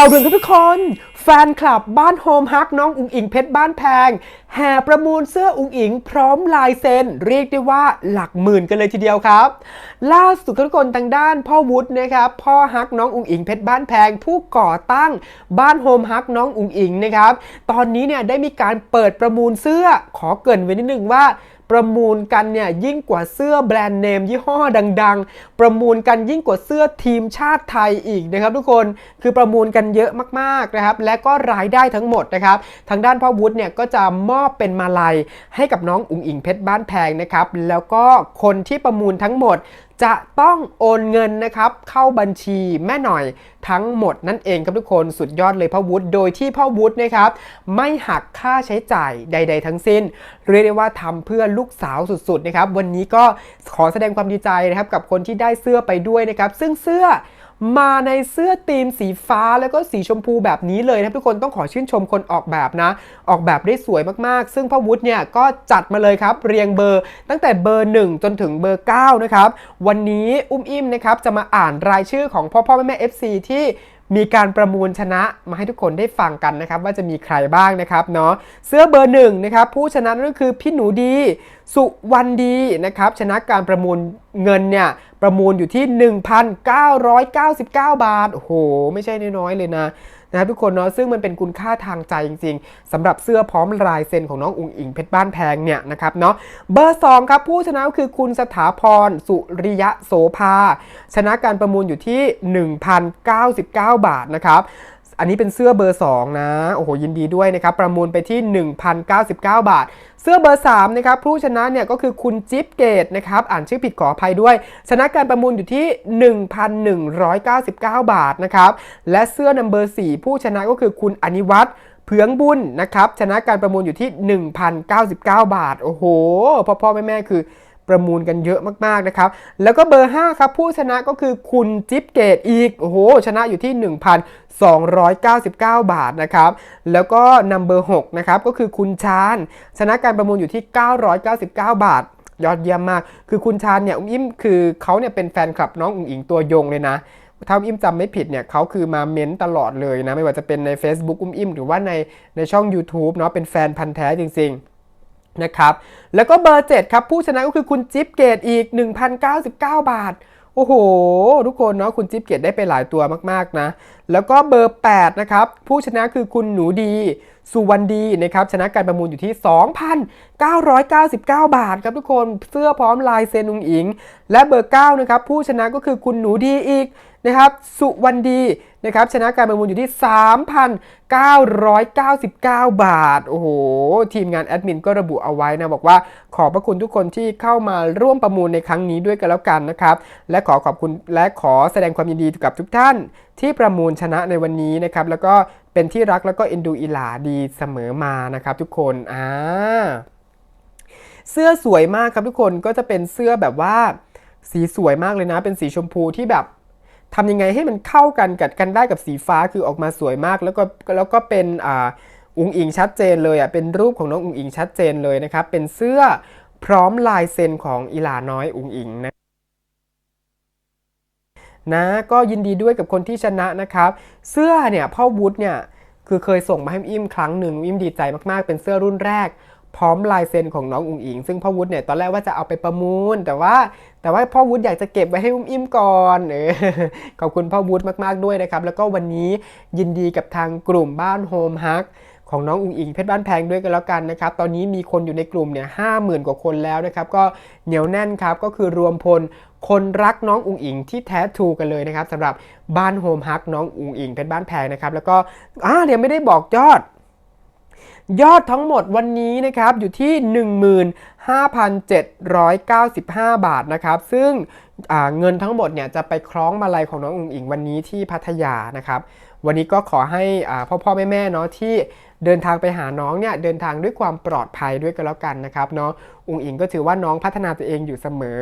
าวด่วนครับทุกคน แฟนคลับบ้านโฮมฮักน้องอุ๋งอิงเพชรบ้านแพง แห่ประมูลเสื้ออุ๋งอิง พร้อมลายเซ็น เรียกได้ว่าหลักหมื่นกันเลยทีเดียวครับ ล่าสุดทุกคนทางด้านพ่อวุฒินะครับพ่อฮักน้องอุ๋งอิงเพชรบ้านแพง ผู้ก่อตั้งบ้านโฮมฮักน้องอุ๋งอิงนะครับตอนนี้เนี่ยได้มีการเปิดประมูลเสื้อขอเกินไว้นิดนึงว่า ประมูลกันเนี่ยยิ่งกว่าเสื้อแบรนด์เนมยี่ห้อดัง ๆ ประมูลกันยิ่งกว่าเสื้อทีมชาติไทยอีกนะครับทุกคนคือประมูลกันเยอะมากๆนะครับและก็รายได้ทั้งหมดนะครับทางด้านพ่อวุฒิเนี่ยก็จะมอบเป็นมาลัยให้กับน้องอุ๋งอิงเพชรบ้านแพงนะครับแล้วก็คนที่ประมูลทั้งหมด จะต้องโอนเงินนะครับเข้าบัญชีแม่หน่อยทั้งหมดนั่นเองครับทุกคนสุดยอดเลยพ่อวุฒิโดยที่พ่อวุฒินะครับไม่หักค่าใช้จ่ายใด ๆ ทั้งสิ้น เรียกได้ว่าทำเพื่อลูกสาวสุดๆนะครับวันนี้ก็ขอแสดงความดีใจนะครับกับคนที่ได้เสื้อไปด้วยนะครับซึ่งเสื้อ มาในเสื้อธีมสีฟ้าแล้วก็สีชมพูแบบนี้เลยนะทุกคนต้องขอชื่นชมคนออกแบบนะ ออกแบบได้สวยมากๆ ซึ่งพ่อวุฒิเนี่ยก็จัดมาเลยครับ เรียงเบอร์ ตั้งแต่เบอร์ 1 จนถึงเบอร์ 9 นะครับ วันนี้อุ้มอิ่มนะครับจะมาอ่านรายชื่อของพ่อพ่อแม่แม่ FC ที่มีการประมูลชนะมาให้ทุกคนได้ฟังกันนะครับ ว่าจะมีใครบ้างนะครับเนาะเสื้อเบอร์หนึ่งนะครับผู้ชนะนั่นก็คือพี่หนูดี สุวรรณดีนะครับชนะการประมูลเงินเนี่ย ประมูลอยู่ที่ 1,999 บาท โอ้โห ไม่ใช่น้อยๆเลยนะนะครับทุกคนเนาะซึ่งมันเป็นคุณค่าทางใจจริง ๆสำหรับเสื้อพร้อมลายเซ็นของน้องอุ๋งอิงเพชรบ้านแพงเนี่ยนะครับเนาะเบอร์ 2 ครับผู้ชนะก็คือคุณสถาพรสุริยะโสภา ชนะการประมูลอยู่ที่ 1,099 บาทนะครับ อันนี้เป็นเสื้อเบอร์ 2 นะ โอ้โหยินดีด้วยนะครับ ประมูลไปที่ 1,099 บาท เสื้อเบอร์ 3 นะครับ ผู้ชนะเนี่ยก็คือคุณจิ๊บเกตนะครับ อ่านชื่อผิดขออภัยด้วย ชนะการประมูลอยู่ที่ 1,199 บาทนะครับ และเสื้อนัมเบอร์4ผู้ชนะก็คือคุณอนิวัฒน์เผืองบุญนะครับ ชนะการประมูลอยู่ที่ 1,099 บาท โอ้โหพ่อพ่อแม่แม่คือ ประมูลกันเยอะมากๆนะครับ แล้วก็เบอร์ 5 ครับ ผู้ชนะก็คือคุณจิ๊บเกตอีก โอ้โห ชนะอยู่ที่ 1,299 บาทนะครับ แล้วก็นัมเบอร์6นะครับ ก็คือคุณชาญชนะการประมูลอยู่ที่ 999 บาท ยอดเยี่ยมมาก คือคุณชาญเนี่ยอุ้มอิ่มคือเขาเนี่ยเป็นแฟนคลับน้องอุ๋งอิงตัวยงเลยนะถ้าอุ้มอิ่มจำไม่ผิดเนี่ยเขาคือมาเม้นตลอดเลยนะ ไม่ว่าจะเป็นใน Facebook อุ้มอิ่มหรือว่าในในช่อง YouTube เนาะเป็นแฟนพันธ์แท้จริง ๆ นะครับ แล้วก็เบอร์ 7 ครับ ผู้ชนะก็คือคุณจิ๊บเกตอีก 1,099 บาท โอ้โห ทุกคนเนาะคุณจิ๊บเกตได้ไปหลายตัวมากๆนะ แล้วก็เบอร์ 8 นะครับ ผู้ชนะคือคุณหนูดี สุวรรณดีนะครับ ชนะการประมูลอยู่ที่ 2,999 บาทครับทุกคนเสื้อพร้อมลายเซ็นอุงอิง และเบอร์ 9 นะครับ ผู้ชนะก็คือคุณหนูดีอีกนะครับ สุวรรณดีนะครับชนะการประมูลอยู่ที่ 3,999 บาท โอ้โห ทีมงานแอดมินก็ระบุเอาไว้นะ บอกว่า อบพระคุณทุกคนที่เข้ามาร่วมประมูลในครั้งนี้ด้วยกันแล้วกันนะครับ และขอขอบคุณและขอแสดงความยินดีกับทุกท่าน ที่ประมูลชนะในวันนี้นะครับ แล้วก็เป็นที่รักแล้วก็เอ็นดูอิหลาดีเสมอมานะครับ ทุกคนอ่าเสื้อสวยมากครับทุกคนก็จะเป็นเสื้อแบบว่า สีสวยมากเลยนะ เป็นสีชมพูที่แบบทำยังไงให้มันเข้ากันกัดกันได้กับสีฟ้าคือออกมาสวยมาก แล้วก็แล้วก็เป็นอ่า อุงอิงชัดเจนเลยอะเป็นรูปของน้องอุงอิงชัดเจนเลยนะครับ เป็นเสื้อพร้อมลายเซ็นของอีหลาน้อยอุงอิงนะนะก็ยินดีด้วยกับคนที่ชนะนะครับ เสื้อเนี่ยพ่อวุฒิเนี่ยคือเคยส่งมาให้อิ่มครั้งหนึ่งอิ่มดีใจมากๆ เป็นเสื้อรุ่นแรก พร้อมลายเซ็นของน้องอุ๋งอิง ซึ่งพ่อวุฒิเนี่ยตอนแรกว่าจะเอาไปประมูล แต่ว่าแต่ว่าพ่อวุฒิอยากจะเก็บไว้ให้อุ้มอิ่มก่อนเออขอบคุณพ่อวุฒิมากๆด้วยนะครับ แล้วก็วันนี้ยินดีกับทางกลุ่มบ้านโฮมฮัก ของน้องอุ๋งอิงเพชรบ้านแพงด้วยกันแล้วกันนะครับตอนนี้มีคนอยู่ในกลุ่มเนี่ยห้าหมื่นกว่าคนแล้วนะครับก็เหนียวแน่นครับก็คือรวมพลคนรักน้องอุ๋งอิงที่แท้ทูกันเลยนะครับสำหรับบ้านโฮมฮักน้องอุ๋งอิงเพชรบ้านแพงนะครับแล้วก็อ่าเดี๋ยวไม่ได้บอกยอด ยอดทั้งหมดวันนี้นะครับอยู่ที่ 15,795 บาทนะครับซึ่งเงินทั้งหมดเนี่ยจะไปคล้องมาลัยของน้องอุ๋งอิงวันนี้ที่พัทยานะครับวันนี้ก็ขอให้อ่าพ่อพ่อแม่แม่เนาะที่ เดินทางไปหาน้องเนี่ยเดินทางด้วยความปลอดภัยด้วยกันแล้วกันนะครับเนาะอุงอิงก็ถือว่าน้องพัฒนาตัวเองอยู่เสมอ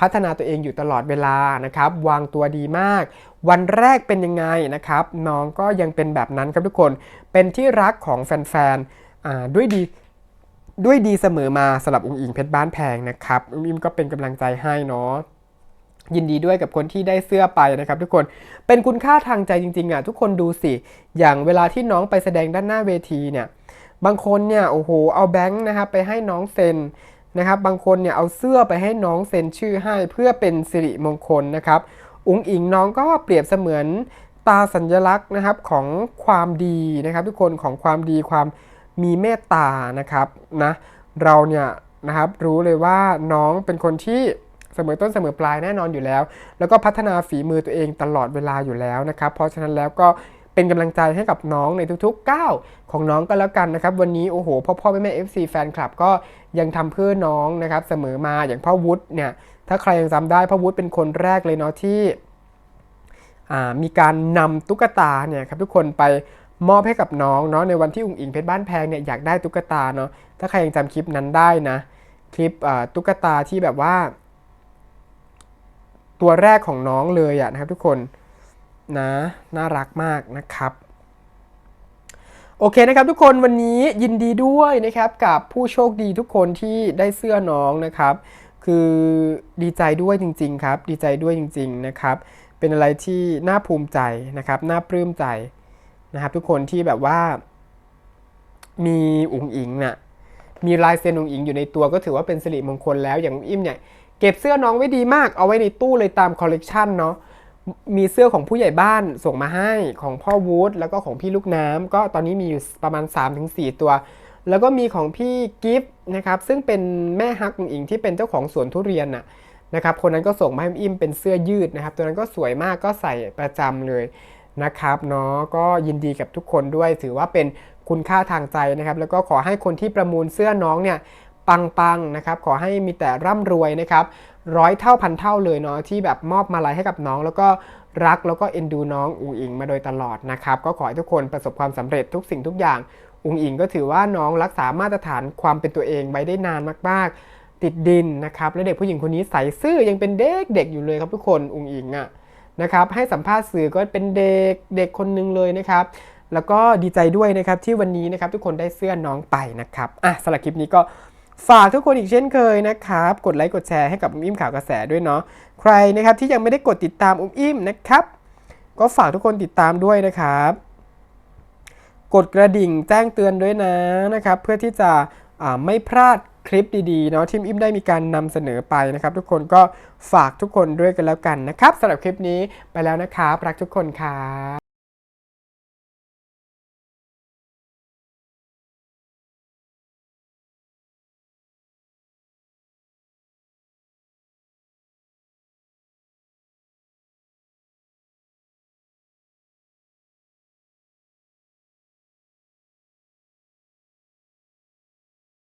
พัฒนาตัวเองอยู่ตลอดเวลานะครับวางตัวดีมาก วันแรกเป็นยังไงนะครับ น้องก็ยังเป็นแบบนั้นครับทุกคนเป็นที่รักของแฟนๆด้วยดีด้วยดีเสมอมาสำหรับอุงอิงเพชรบ้านแพงนะครับ อุงอิงก็เป็นกำลังใจให้เนาะ ยินดีด้วยกับคนที่ได้เสื้อไปนะครับ ทุกคนเป็นคุณค่าทางใจจริงๆอะทุกคนดูสิ อย่างเวลาที่น้องไปแสดงด้านหน้าเวทีเนี่ยบางคนเนี่ยโอ้โหเอาแบงค์นะครับไปให้น้องเซ็นนะครับบางคนเนี่ยเอาเสื้อไปให้น้องเซ็นชื่อให้เพื่อเป็นสิริมงคลนะครับอุ๋งอิงน้องก็เปรียบเสมือนตาสัญลักษณ์นะครับของความดีนะครับ ทุกคนของความดีความมีเมตตานะครับนะเราเนี่ยนะครับรู้เลยว่าน้องเป็นคนที่ เสมอต้นเสมอปลายแน่นอนอยู่แล้ว แล้วก็พัฒนาฝีมือตัวเองตลอดเวลาอยู่แล้วนะครับ เพราะฉะนั้นแล้วก็เป็นกำลังใจให้กับน้องในทุกๆก้าวของน้องก็แล้วกันนะครับ วันนี้โอ้โหพ่อพ่อแม่แม่ FC แฟนคลับก็ยังทำเพื่อน้องนะครับเสมอมาอย่างพ่อวุฒิเนี่ยถ้าใครยังจำได้พ่อวุฒิเป็นคนแรกเลยเนาะที่มีการนำตุ๊กตาเนี่ยครับทุกคนไปมอบให้กับน้องเนาะในวันที่อุ๋งอิงเพชรบ้านแพงเนี่ยอยากได้ตุ๊กตาเนาะถ้าใครยังจำคลิปนั้นได้นะ คลิปตุ๊กตาที่แบบว่า ตัวแรกของน้องเลยอะนะครับทุกคนนะน่ารักมากนะครับโอเคนะครับทุกคนวันนี้ยินดีด้วยนะครับกับผู้โชคดีทุกคนที่ได้เสื้อน้องนะครับ คือดีใจด้วยจริง ๆ ครับ ดีใจด้วยจริง ๆนะครับ เป็นอะไรที่น่าภูมิใจนะครับน่าปลื้มใจนะครับทุกคนที่แบบว่า มีอุ๋งอิงน่ะมีลายเซ็นอุ๋งอิงอยู่ในตัวก็ถือว่าเป็นสิริมงคลแล้วอย่างอุ๋งอิมเนี่ย เก็บเสื้อน้องไว้ดีมากเอาไว้ในตู้เลยตามคอลเลกชันเนาะมีเสื้อของผู้ใหญ่บ้านส่งมาให้ของพ่อวูดแล้วก็ของพี่ลูกน้ำก็ตอนนี้มีอยู่ประมาณ 3-4 ตัว แล้วก็มีของพี่กิฟต์นะครับซึ่งเป็นแม่ฮักอิงที่เป็นเจ้าของสวนทุเรียนน่ะนะครับคนนั้นก็ส่งมาให้อิมเป็นเสื้อยืดนะครับ ตัวนั้นก็สวยมากก็ใส่ประจำเลยนะครับเนาะก็ยินดีกับทุกคนด้วยถือว่าเป็นคุณค่าทางใจนะครับ แล้วก็ขอให้คนที่ประมูลเสื้อน้องเนี่ย ปังๆนะครับขอให้มีแต่ร่ำรวยนะครับร้อยเท่าพันเท่าเลยเนาะที่แบบมอบมาลัยให้กับน้อง แล้วก็รักแล้วก็เอ็นดูน้องอุ๋งอิงมาโดยตลอดนะครับก็ขอให้ทุกคนประสบความสำเร็จทุกสิ่งทุกอย่างอุ๋งอิงก็ถือว่าน้องรักษามาตรฐานความเป็นตัวเองไว้ได้นานมากๆ ติดดินนะครับและเด็กผู้หญิงคนนี้ใส่ซื่อยังเป็นเด็กเด็กอยู่เลยครับทุกคนอุ๋งอิงอะนะครับให้สัมภาษณ์สื่อก็เป็นเด็กเด็กคนหนึงเลยนะครับแล้วก็ดีใจด้วยนะครับที่วันนี้นะครับทุกคนได้เสื้อน้องไปนะครับอะสำหรับคลิปนี้ก็ ฝากทุกคนอีกเช่นเคยนะครับ กดไลค์กดแชร์ให้กับอุ้มอิ่มข่าวกระแสด้วยเนาะใครนะครับที่ยังไม่ได้กดติดตามอุ้มอิ่มนะครับ ก็ฝากทุกคนติดตามด้วยนะครับ กดกระดิ่งแจ้งเตือนด้วยนะนะครับ เพื่อที่จะไม่พลาดคลิปดีๆเนาะที่อิมได้มีการนำเสนอไปนะครับ ทุกคนก็ฝากทุกคนด้วยกันแล้วกันนะครับสำหรับคลิปนี้ไปแล้วนะครับรักทุกคนครับ